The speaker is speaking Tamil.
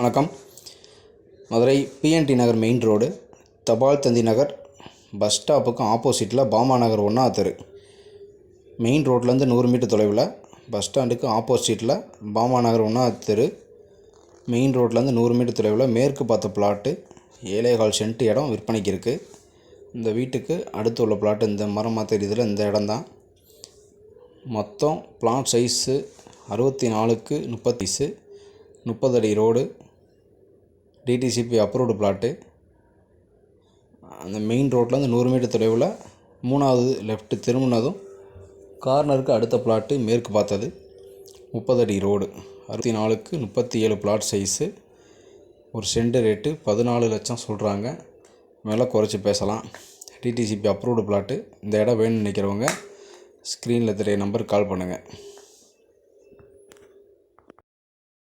வணக்கம். மதுரை பிஎன்டி நகர் மெயின் ரோடு தபால் தந்தி நகர் பஸ் ஸ்டாப்புக்கு ஆப்போசிட்டில் பாமா நகர் ஒன்றா தெரு. மெயின் ரோட்லேருந்து நூறு மீட்டர் தொலைவில் பஸ் ஸ்டாண்டுக்கு ஆப்போசிட்டில் பாமா நகர் ஒன்றா தெரு. மெயின் ரோட்லேருந்து நூறு மீட்டர் தொலைவில் மேற்கு பார்த்த பிளாட்டு ஏழேகால் சென்ட் இடம் விற்பனைக்கு இருக்குது இந்த வீட்டுக்கு அடுத்து உள்ள பிளாட்டு இந்த மரமாக இதில் இந்த இடம்தான் மொத்தம் பிளாட் சைஸு அறுபத்தி நாலுக்கு முப்பத்தி முப்பது அடி ரோடு டிடிசிபி அப்ரூவ்டு பிளாட்டு அந்த மெயின் ரோட்லேருந்து நூறு மீட்டர் தொலைவில் மூணாவது லெஃப்ட் திரும்பினதும் கார்னருக்கு அடுத்த பிளாட்டு மேற்கு பார்த்தது. முப்பது அடி ரோடு அறுபத்தி நாலுக்கு முப்பத்தி ஏழு பிளாட் சைஸு ஒரு சென்ட் ரேட்டு பதினாலு லட்சம் சொல்கிறாங்க மேலே குறைச்சி பேசலாம். டிடிசிபி அப்ரூவ்டு பிளாட்டு இந்த இடம் வேணும்னு நினைக்கிறவங்க ஸ்க்ரீனில் தெரிய நம்பருக்கு கால் பண்ணுங்கள்